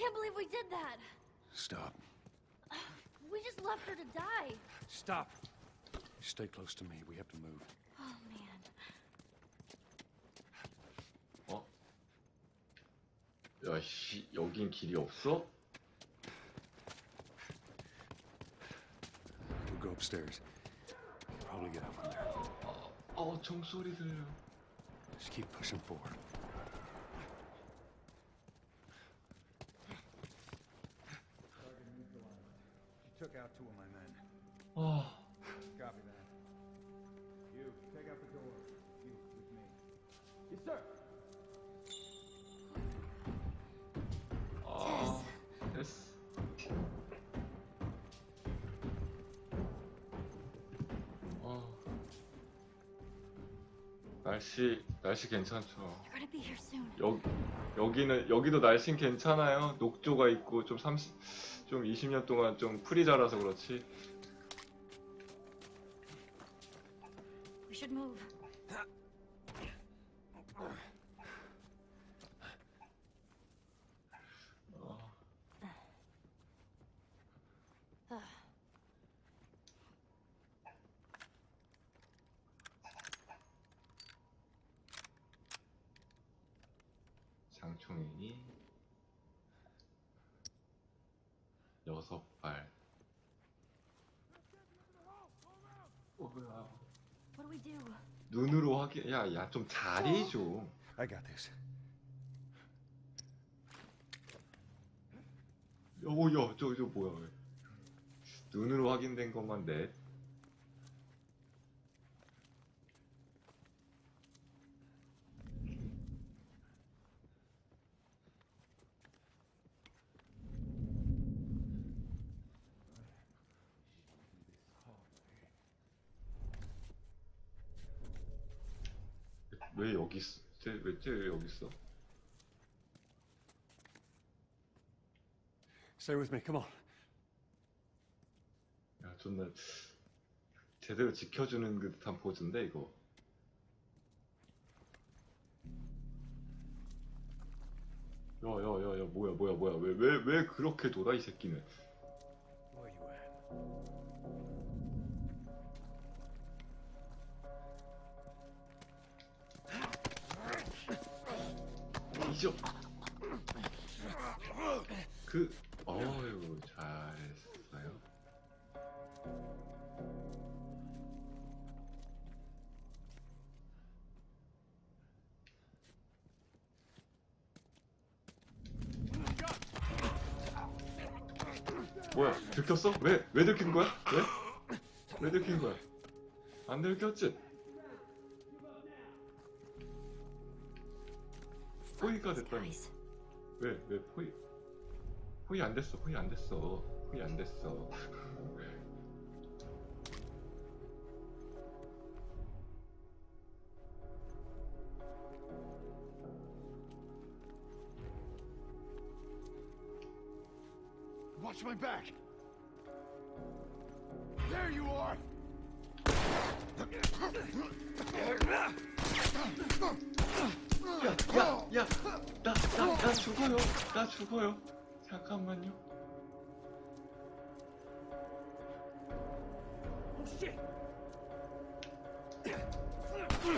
can't believe we did that. Stop. We just left her to die. Stop. Stay close to me. We have to move. Oh, man. 어? 야, 씨, 여긴 길이 없어? We'll go upstairs. We'll probably get out from there. 어, 어, 종소리 들려. Just keep pushing forward. 아, 됐어. 아, 날씨, 날씨 괜찮죠? You're gonna be here soon. 여, 여기는 여기도 날씨는 괜찮아요. 녹조가 있고 좀 30, 좀 20년 동안 좀 풀이 자라서 그렇지. We should move. 어, 장총인이 여섯 발. 어, 뭐야? What do we do? 눈으로 확인. 야, 야, 좀 잘해 좀. I got this. 오, 야, 저, 저 뭐야? 눈으로 확인된 것만 넷. 왜 여기 있어? 쟤, 왜, 쟤왜 여기 있어? Stay with me. Come on. 야, 존나 제대로 지켜주는 그 듯한 포즈인데 이거. 야, 야, 야, 야, 뭐야, 뭐야, 뭐야, 왜, 왜, 왜 그렇게 돌아 이 새끼는? Where you at? 이죠. 그, 어유 잘했어요. 뭐야 들켰어? 왜? 왜 들킨 거야? 왜? 왜 들킨 거야? 안 들켰지? 포위가 됐다니 Guys, 왜? 왜 포위 포위 안 됐어 포위 안 됐어 포위 안 됐어 Watch my back. There you are. 야야야 나 나 나 죽어요 나 죽어요 잠깐만요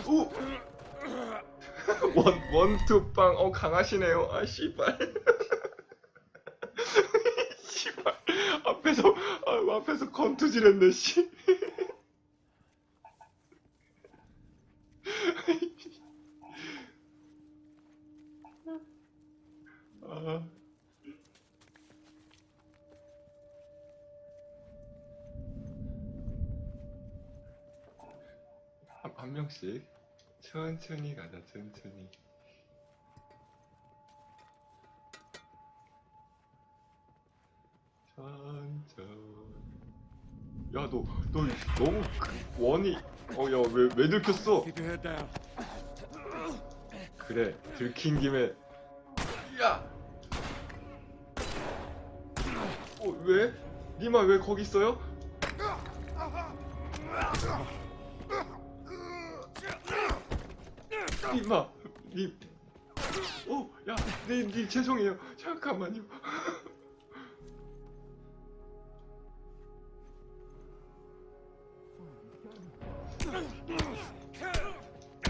오! 원, 원투빵, 어, 강하시네요. 아, 씨발. 씨발. 앞에서, 아, 앞에서 건투질 했네, 씨. 아. 한, 한 명씩. 천천히 가자 천천히. 천천히. 야 너 너 너무 그 원이 어 야 왜 왜 들켰어. 그래 들킨 김에. 야 어, 왜? 니마 왜 거기 있어요? 니마 니 오, 야, 네, 네 죄송해요. 잠깐만요.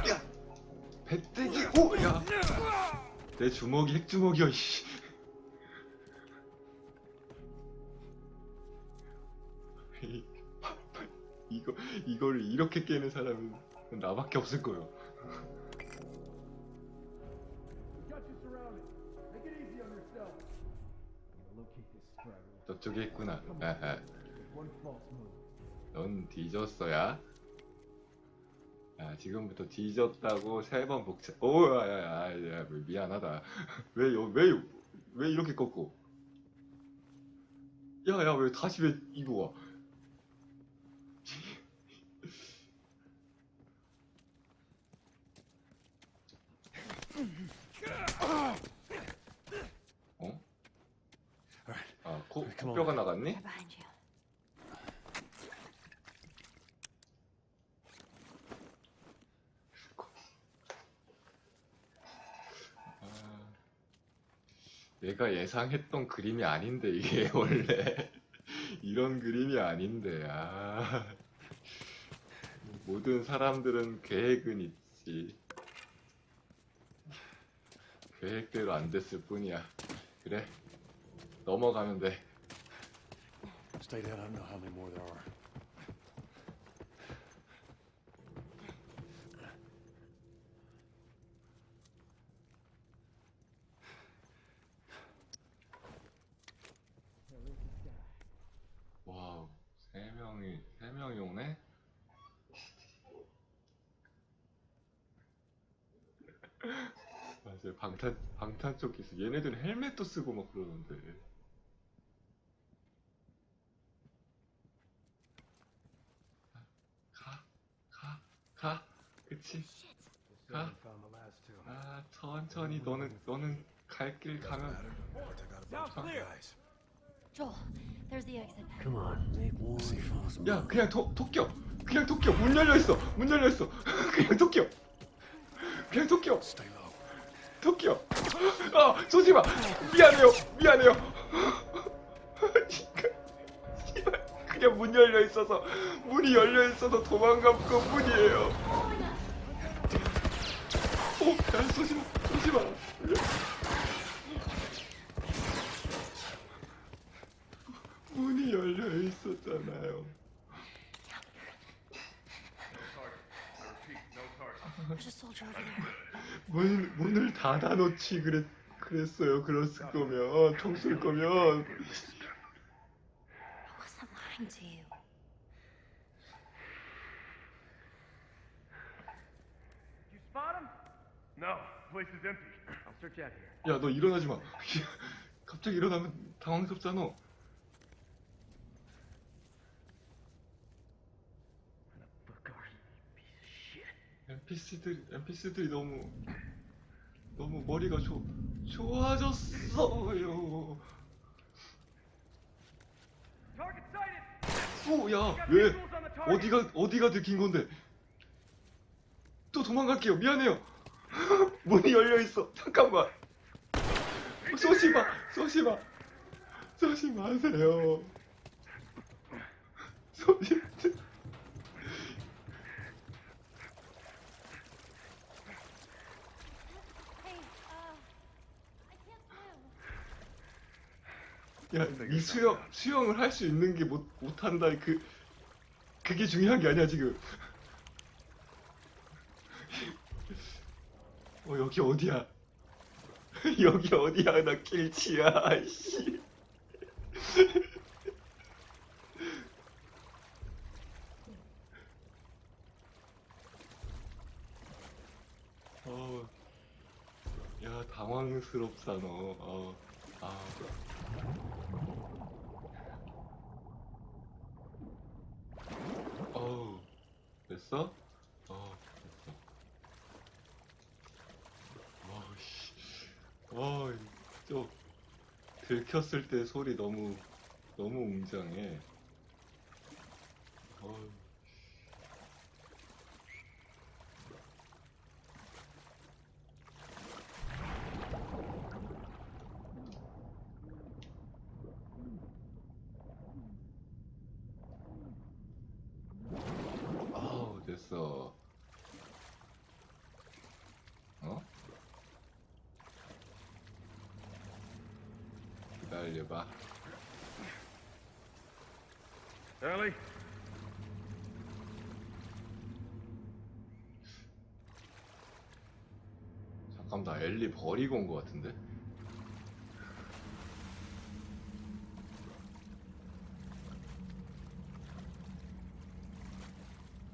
야, 배때기, 오, 야, 내 주먹이 핵주먹이야, 씨. 이거 이거를 이렇게 깨는 사람은 나밖에 없을 거예요. 저쪽에 있구나. 넌 뒤졌어야. 야, 지금부터 뒤졌다고 세 번 복차. 오, 야, 야, 야, 야, 미안하다. 왜, 요, 왜, 요- 왜 이렇게 꺾고? 야, 야, 왜 다시 왜 이거 와? 어? Alright. On. 뼈가 나갔니? 아, 내가 예상했던 그림이 아닌데 이게 원래. 이런 그림이 아닌데 아. 모든 사람들은 계획은 있지. 계획대로 안 됐을 뿐이야. 그래 넘어가면 돼 Stay down. I don't know how many more there are. 와우 세 명이 세 명이 오네 맞아요 방탄 방탄 쪽 있어 얘네들 헬멧도 쓰고 막 그러는데 가가 그치 two. 아 천천히 너는 너는 갈 길 가면. 야 그냥 토, 토끼어 그냥 토끼어 문 열려 있어 문 열려 있어 그냥 토끼어 그냥 low. 토끼요. 아, 조지마. 미안해요. 미안해요. 그냥 문 열려 있어서 문이 열려 있어서 도망간 것 뿐이에요. 오, 야, 쏘지 마, 쏘지 마. 문이 열려 있었잖아요. 문 문을 닫아놓지 그랬 그랬어요. 그랬을 거면 총쏠 거면. Lying to you. You spot him? No. Place is empty. I'll search out here. 야, 너 일어나지 마. 갑자기 일어나면 당황스럽잖아. NPC들 NPC들이 너무 너무 머리가 좋 좋아졌어요. 오, 야, Got 왜! 어디가 어디가 들킨 건데? 또 도망갈게요. 미안해요. 문이 열려 있어. 잠깐만. 쏘지 마, 쏘지 마세요. Hey, 야, 이 수영 수영을 할 수 있는 게 못 못한다. 그 그게 중요한 게 아니야 지금. 어 여기 어디야? 여기 어디야? 나 길치야. 아이씨. 어, 야 당황스럽다 너. 어, 아. 어우, 됐어? 어, 됐어. 어우, 씨. 어이, 저, 들 켰을 때 소리 너무, 너무 웅장해. 어우. 기다려봐. Ellie? 잠깐 나 엘리 버리고 온 것 같은데?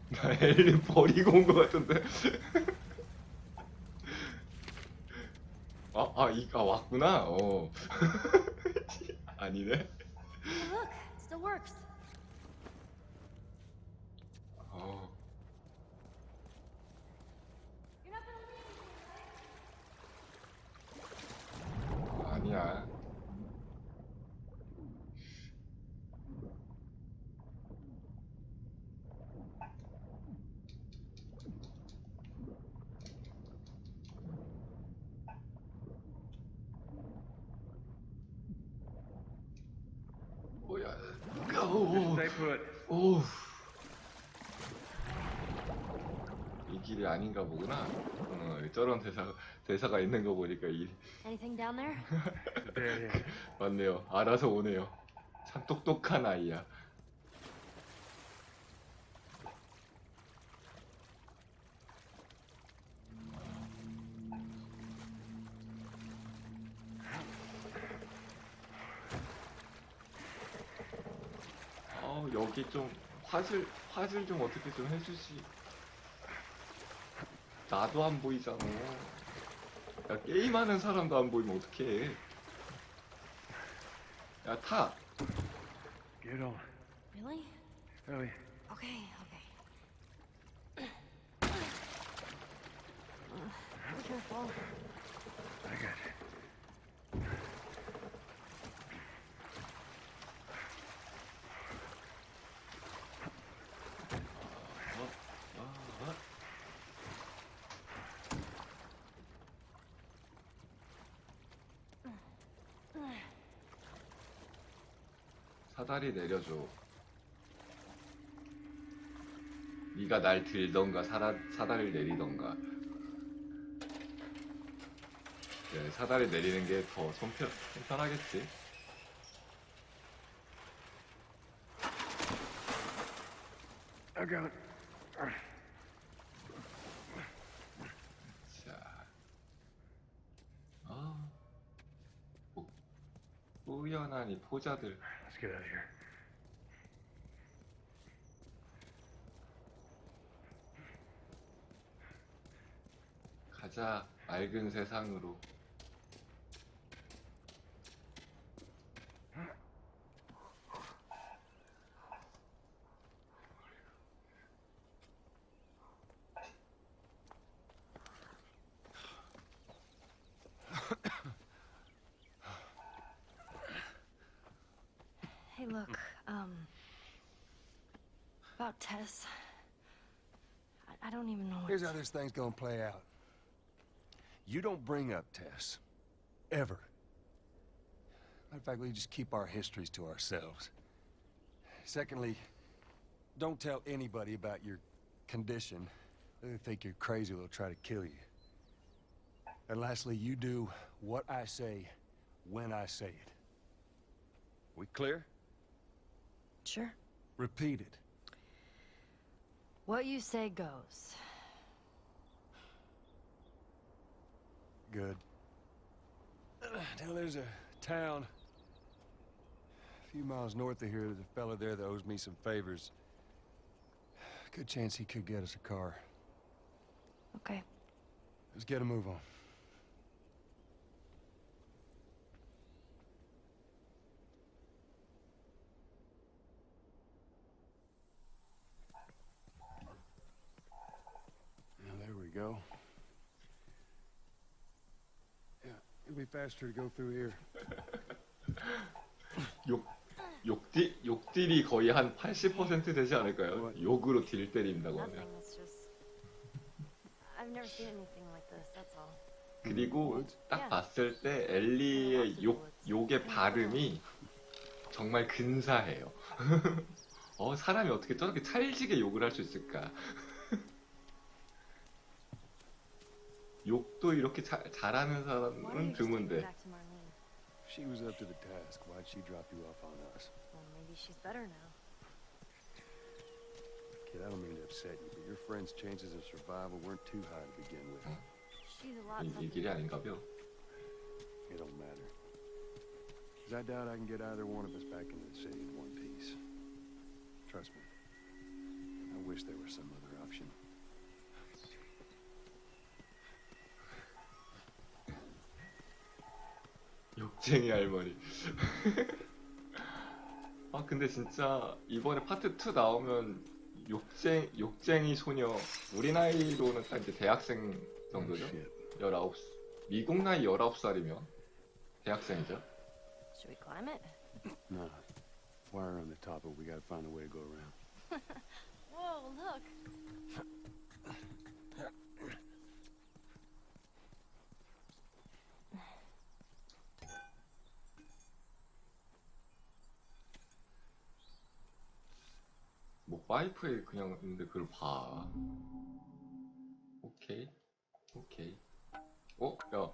나 엘리 버리고 온 것 같은데? 아, 아, 이가 왔구나. 어. 아니네. Hey, look, it still works. 어. You're not gonna leave. 아니야. 뭐야? 오, put. 오. 이 길이 아닌가 보구나. 어, 저런 대사 대사가 있는 거 보니까 이 Anything down there? Is. 맞네요. 알아서 오네요. 참 똑똑한 아이야. 좀 화질 화질 좀 어떻게 좀 해주시. 나도 안 보이잖아. 야 게임하는 사람도 안 보이면 어떡해. 야 타. Get on. Really? Ellie, Okay, okay. Be careful. I got you. 아, 사다리 내려줘. 네가 날 들던가 사다, 사다리를 내리던가. 그래, 사다리 내리는 게 더 손편, 손편하겠지. I got. 자, 아, 뭐, 우연한 이 포자들. Let's get out of here. 가자, 맑은 세상으로. Here's how this thing's gonna play out. You don't bring up Tess. Ever. Matter of fact, we just keep our histories to ourselves. Secondly, don't tell anybody about your condition. They think you're crazy, they'll try to kill you. And lastly, you do what I say when I say it. We clear? Sure. Repeat it. What you say goes. Good. Now there's a town a few miles north of here. There's a fella there that owes me some favors. Good chance he could get us a car. Okay. Let's get a move on. Now there we go. Be faster to go through here. 욕, 욕딜, 욕딜이 거의 한 80% 되지 않을까요? 욕으로 딜 때린다고 하면. Nothing. It's just. I've never seen anything like this. That's all. 그리고 딱 봤을 때 엘리의 욕, 욕의 발음이 정말 근사해요. 어, 사람이 어떻게 저렇게 찰지게 욕을 할 수 있을까? 욕도 이렇게 자, 잘하는 Why don't 사람은 you just take me 드문데. back to Marlene? If she was up to the task, why'd she drop you off on us? Well, maybe she's better now. Kid, I don't mean to upset you, but your friend's chances of survival weren't too high to begin with. She's a lot 이, 이 something. 길이 아닌가벼. It don't matter. 'Cause I doubt I can get either one of us back into the city in one piece. Trust me. I wish there was some 욕쟁이 할머니. 아 근데 진짜 이번에 파트 2 나오면 욕쟁 욕쟁이 소녀 우리 나이로는 딱 이제 대학생 정도죠? Shit. 19 미국 나이 19살이면 대학생이죠. Should we climb it? Nah. Wire on the top, but we gotta find a way to go around. Whoa, look. 뭐 파이프에 그냥 있는데 그걸 봐. 오케이. 오케이. 어? 야.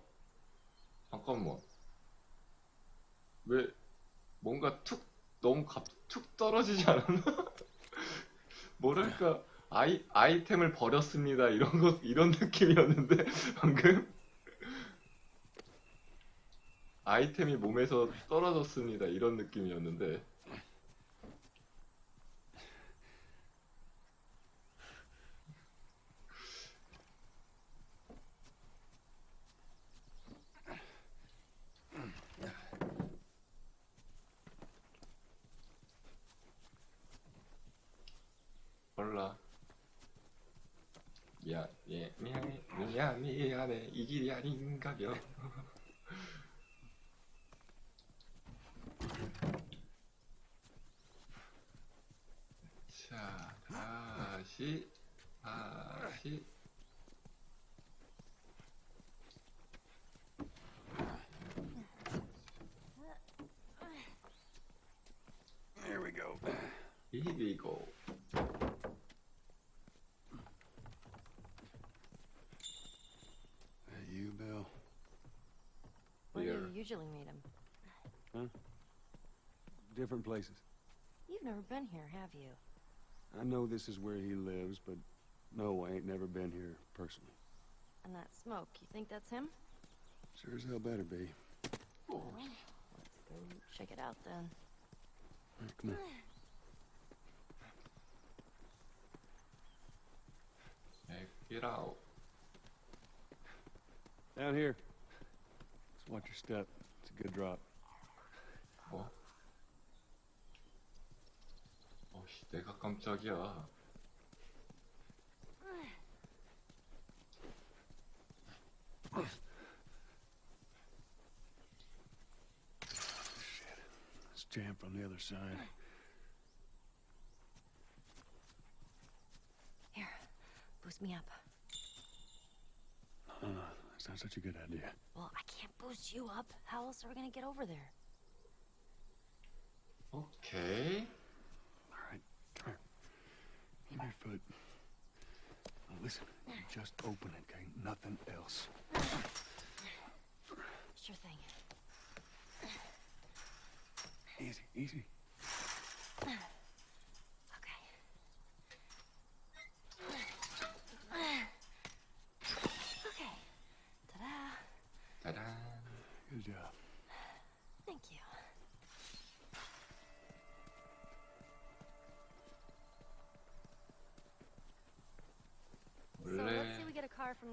잠깐만. 왜 뭔가 툭 너무 갑, 툭 떨어지지 않았나? 뭐랄까 아이 아이템을 버렸습니다 이런 거 이런 느낌이었는데 방금 아이템이 몸에서 떨어졌습니다 이런 느낌이었는데 몰라. 미안, 예, 미안해, 미안, 미안해. 이 길이 아 usually meet him? Huh? Different places. You've never been here, have you? I know this is where he lives, but no, I ain't never been here personally. And that smoke, you think that's him? Sure as hell better be. Well, let's go check it out then. All right, come on. Check it out. Down here. Just watch your step. It's a good drop. 뭐? 어씨, 내가 깜짝이야. It's jammed from the other side. Here, boost me up. It's not such a good idea. Well, I can't boost you up. How else are we gonna get over there? Okay. All right, come here. Give me your foot. Now listen, you just open it, okay? Nothing else. Sure thing. Easy, easy.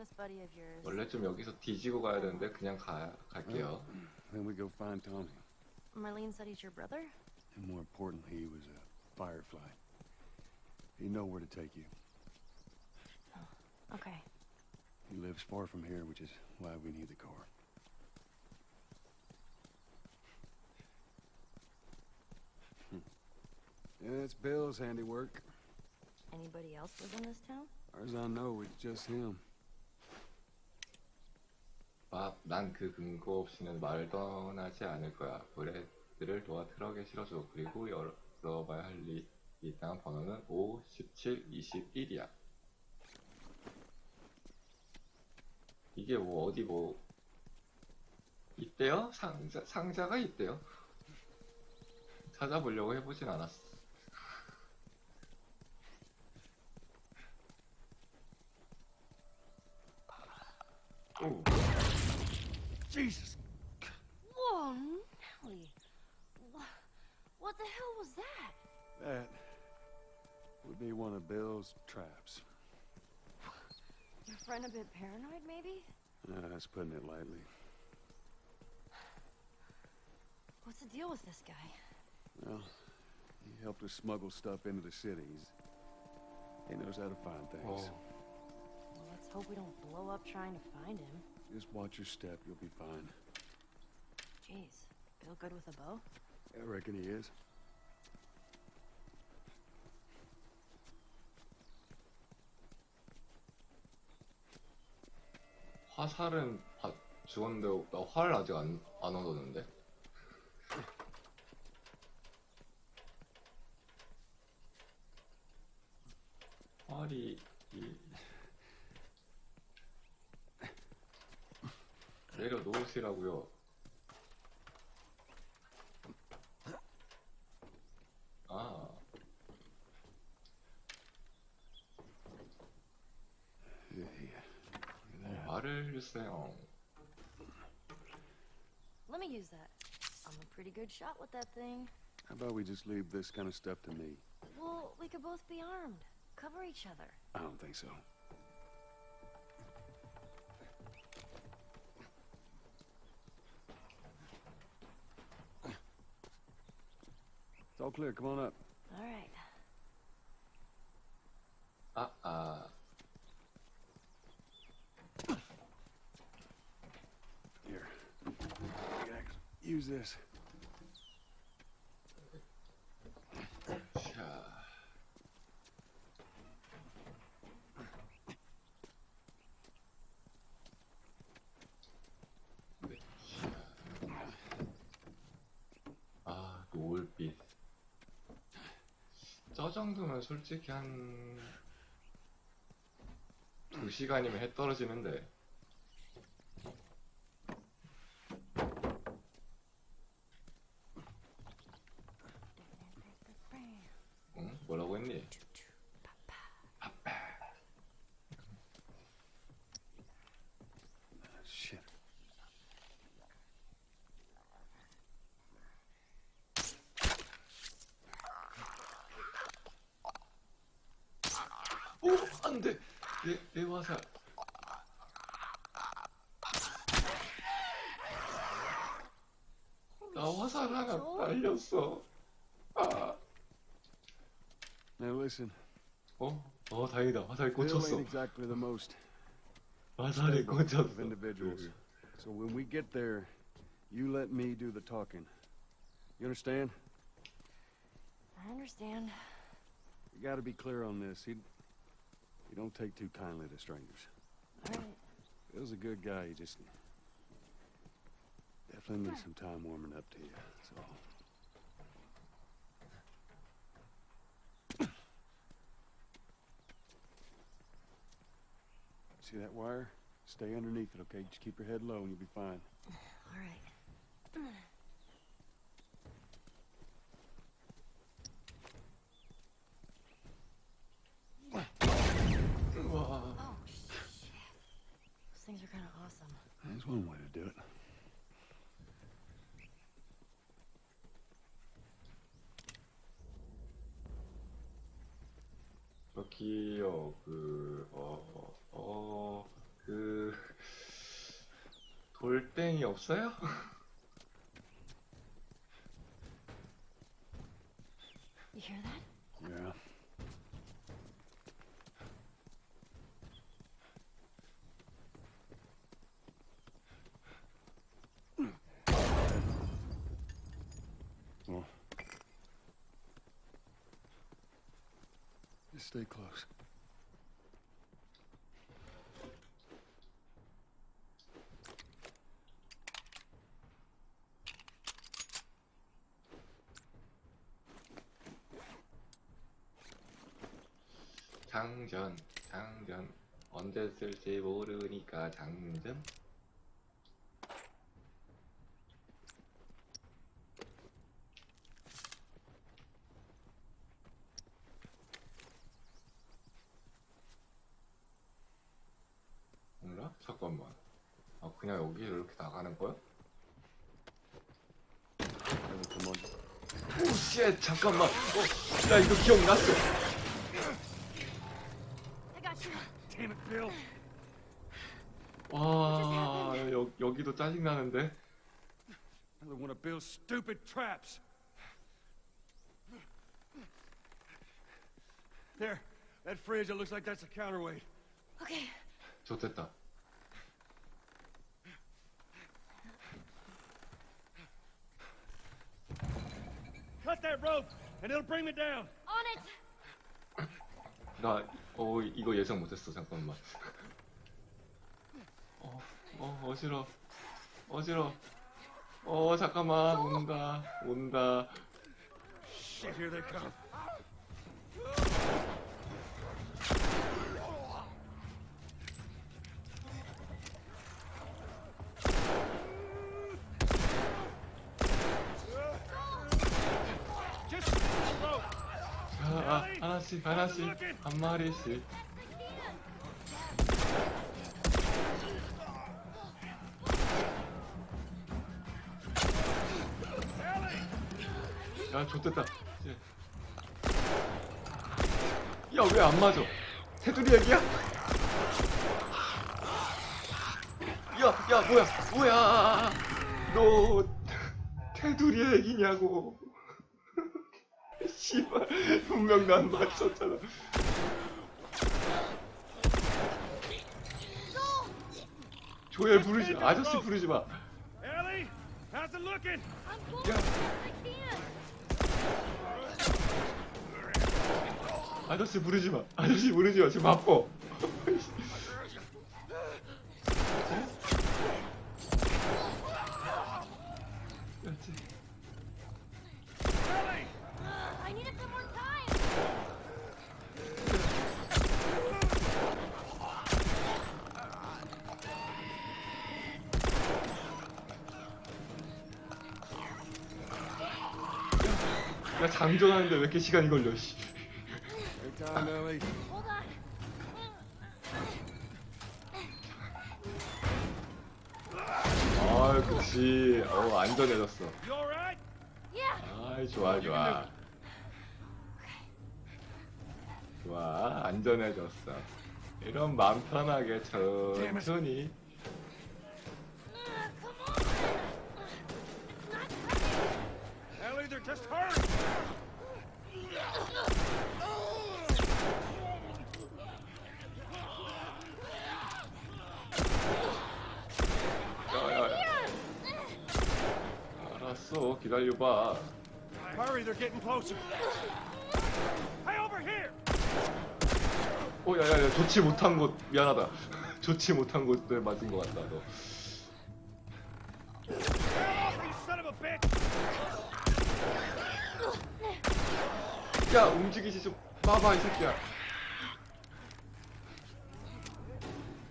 this buddy of yours. 원래 좀 여기서 뒤지고 가야 되는데 그냥 가 갈게요. Then we go find Tommy. Marlene said he's your brother? And more importantly, he was a firefly. He know where to take you. Okay. He lives far from here, which is why we need the car. Hmm. Yeah, it's Bill's handiwork. Anybody else live in this town? Far as I know, it's just him. 아, 난그 근거 없이는 말을 떠나지 않을 거야. 브레드를 도와 트럭에 실어줘. 그리고 열어봐야 할 일. 이땅 번호는 5, 17, 21이야. 이게 뭐 어디 뭐 있대요? 상자, 상자가 있대요? 찾아보려고 해보진 않았어. 오, Jesus! Whoa, Nelly. What, the hell was that? That would be one of Bill's traps. Your friend a bit paranoid, maybe? Uh, that's putting it lightly. What's the deal with this guy? Well, he helped us smuggle stuff into the cities. He knows how to find things. 어, Well, let's hope we don't blow up trying to find him. Just watch your step, you'll be fine. Jeez, Bill good with a bow? I reckon he is. 화살은 바, 주웠는데 나활 아직 안, 안 얻었는데? 활이 이... 내려놓으시라고요. 아, Yeah, yeah. 말을 주세요. Let me use that. I'm a pretty good shot with that thing. How about we just leave this kind of stuff to me? Well, we could both be armed. Cover each other. I don't think so. Clear. Come on up. 정도면 솔직히 한, 두 시간이면 해 떨어지는데. listen. 어? 어, 다행이다. 화살 Bill 꽂혔어. ain't exactly the most 화살이 stable 꽂혔어. of individuals. So when we get there, you let me do the talking. You understand? I understand. You got to be clear on this. He, he don't take too kindly to strangers. All right. Bill's a good guy. He just definitely needs some time warming up to you. That's all. See that wire? Stay underneath it, okay? Just keep your head low and you'll be fine. All right. Oh, shit. Those things are kind of awesome. That's one way to do it. Fuck you, 그, 어, 어, 그, 돌덩이 없어요? 있을지 모르니까 장전? 몰라? 잠깐만 아 그냥 여기로 이렇게 나가는 거야? 오쉣 잠깐만 어, 나 이거 기억났어 여, 여기도 짜증나는데 Another one of Bill's stupid traps. There, that fridge, it looks like that's a counterweight. Okay. 좋됐다 Cut that rope, and it'll bring me down. On it. 나 어, 이거 예상 못했어 잠깐만 어, 어 어지러 어지러 어 잠깐만 온다 온다. 자, 아, 하나씩 하나씩 한 마리씩 좋됐다. 야 왜 안 맞아? 테두리 얘기야? 야 야 뭐야? 뭐야? 너 테두리 얘기냐고. 씨발 분명 난 맞췄잖아. 조엘 부르지 아저씨 부르지 마. Ellie, 아저씨 부르지 마 아저씨 부르지 마 지금 바빠 그렇지. 야 장전하는데 왜 이렇게 시간이 걸려 씨. Time, Ellie. Hold on. 아 그치 어 안전해졌어 You all right? Yeah. 아이 좋아 좋아 좋아 안전해졌어 이런 마음 편하게 천천히 Uh. Ellie, they're just hurt. 알았어 기다려봐 Hurry, they're getting closer. Hey, over here! 어 야야야 좋지 못한 곳 미안하다 좋지 못한 곳에 맞은 것 같다 너! 야 움직이지 좀 봐봐 이 새끼야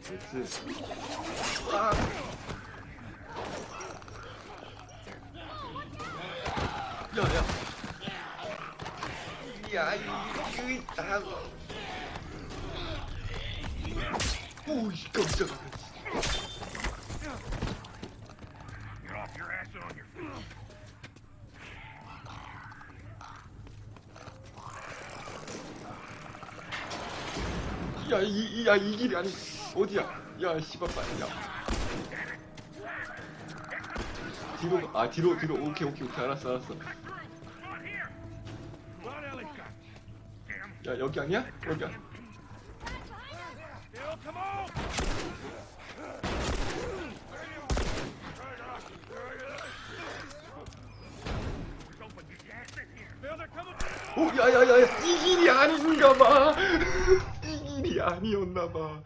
그렇지 아. 야야 야 이거 아 오이 feet. 야, 이, 이, 야, 이 길이 아니, 어디야? 야, 씨발, 빨리, 야. 뒤로, 가- 아, 뒤로, 뒤로, 오케이, 오케이, 오케이, 알았어, 알았어. 야, 여기 아니야? 여기야. 오, 야, 야, 야, 야, 이 길이 아닌가 봐. 이 길이 아니었나 봐.